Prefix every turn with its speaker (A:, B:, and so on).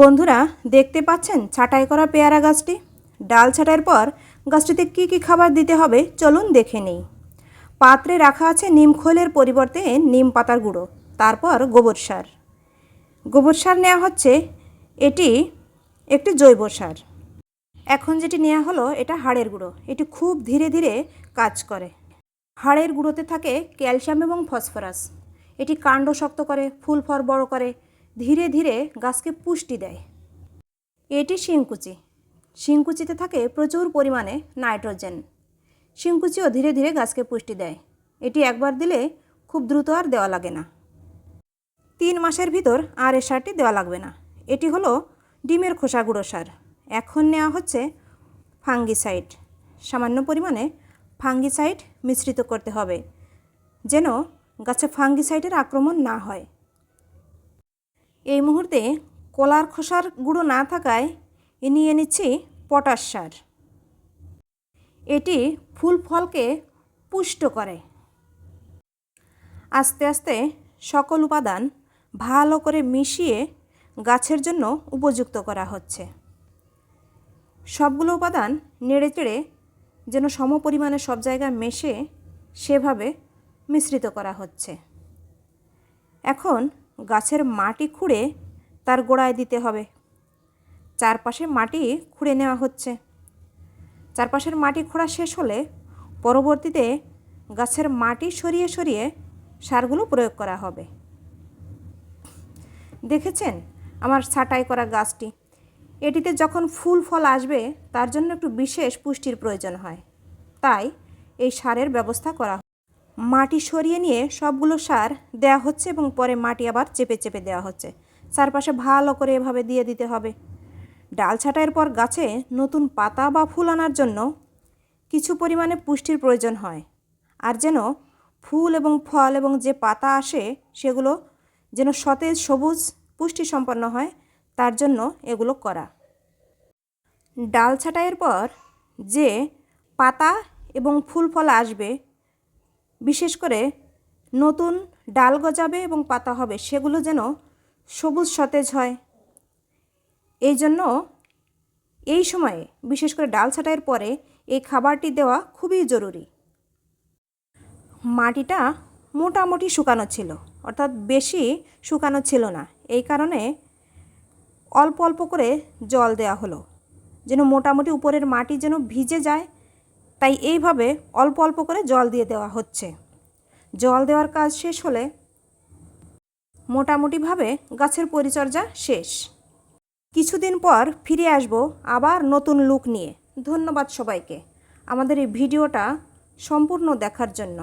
A: বন্ধুরা, দেখতে পাচ্ছেন ছাঁটাই করা পেয়ারা গাছটি? ডাল ছাঁটাইয়ের পর গাছটিতে কী কী খাবার দিতে হবে চলুন দেখে নেই। পাত্রে রাখা আছে নিম খোলের পরিবর্তে নিম পাতার গুঁড়ো, তারপর গোবর সার। গোবর সার নেওয়া হচ্ছে এটি একটি জৈব সার। এখন যেটি নেওয়া হলো এটা হাড়ের গুঁড়ো, এটি খুব ধীরে ধীরে কাজ করে। হাড়ের গুঁড়োতে থাকে ক্যালসিয়াম এবং ফসফরাস। এটি কাণ্ড শক্ত করে, ফুল ফল বড় করে। ধীরে ধীরে গাছকে পুষ্টি দেয়। এটি শিংকুচি। শিংকুচিতে থাকে প্রচুর পরিমাণে নাইট্রোজেন। শিংকুচিও ধীরে ধীরে গাছকে পুষ্টি দেয়। এটি একবার দিলে খুব দ্রুত আর দেওয়া লাগে না। তিন মাসের ভিতর আর এ সারটি দেওয়া লাগবে না। এটি হলো ডিমের খোসা গুঁড়ো সার। এখন নেওয়া হচ্ছে ফাঙ্গিসাইড। সামান্য পরিমাণে ফাঙ্গিসাইড মিশ্রিত করতে হবে, যেন গাছে ফাঙ্গিসাইডের আক্রমণ না হয়। এই মুহূর্তে কলার খোসার গুঁড়ো না থাকায় এ নিয়ে নিচ্ছি পটাশ সার। এটি ফুল ফলকে পুষ্ট করে। আস্তে আস্তে সকল উপাদান ভালো করে মিশিয়ে গাছের জন্য উপযুক্ত করা হচ্ছে। সবগুলো উপাদান নেড়ে চেড়ে যেন সম পরিমাণে সব জায়গায় মেশে সেভাবে মিশ্রিত করা হচ্ছে। এখন গাছের মাটি খুঁড়ে তার গোড়ায় দিতে হবে। চারপাশে মাটি খুঁড়ে নেওয়া হচ্ছে। চারপাশের মাটি খোঁড়া শেষ হলে পরবর্তীতে গাছের মাটি সরিয়ে সরিয়ে সারগুলো প্রয়োগ করা হবে। দেখেছেন আমার ছাঁটাই করা গাছটি? এটিতে যখন ফুল ফল আসবে, তার জন্য একটু বিশেষ পুষ্টির প্রয়োজন হয়। তাই এই সারের ব্যবস্থা করা। মাটি সরিয়ে নিয়ে সবগুলো সার দেওয়া হচ্ছে এবং পরে মাটি আবার চেপে চেপে দেওয়া হচ্ছে। চারপাশে ভালো করে এভাবে দিয়ে দিতে হবে। ডাল ছাঁটাইয়ের পর গাছে নতুন পাতা বা ফুল আনার জন্য কিছু পরিমাণে পুষ্টির প্রয়োজন হয়। আর যেন ফুল এবং ফল এবং যে পাতা আসে সেগুলো যেন সতেজ, সবুজ পুষ্টি সম্পন্ন হয়, তার জন্য এগুলো করা। ডাল ছাঁটাইয়ের পর যে পাতা এবং ফুল ফল আসবে বিশেষ করে নতুন ডাল গজাবে এবং পাতা হবে, সেগুলো যেন সবুজ সতেজ হয়। এই জন্য এই সময়ে বিশেষ করে ডাল ছাঁটাইয়ের পরে এই খাবারটি দেওয়া খুবই জরুরি। মাটিটা মোটামুটি শুকানো ছিল, অর্থাৎ বেশি শুকানো ছিল না। এই কারণে অল্প অল্প করে জল দেওয়া হলো, যেন মোটামুটি উপরের মাটি যেন ভিজে যায় তাই এইভাবে অল্প অল্প করে জল দিয়ে দেওয়া হচ্ছে। জল দেওয়ার কাজ শেষ হলে মোটামুটিভাবে গাছের পরিচর্যা শেষ। কিছুদিন পর ফিরে আসব আবার নতুন লুক নিয়ে। ধন্যবাদ সবাইকে। আমাদের এই ভিডিওটা সম্পূর্ণ দেখার জন্য।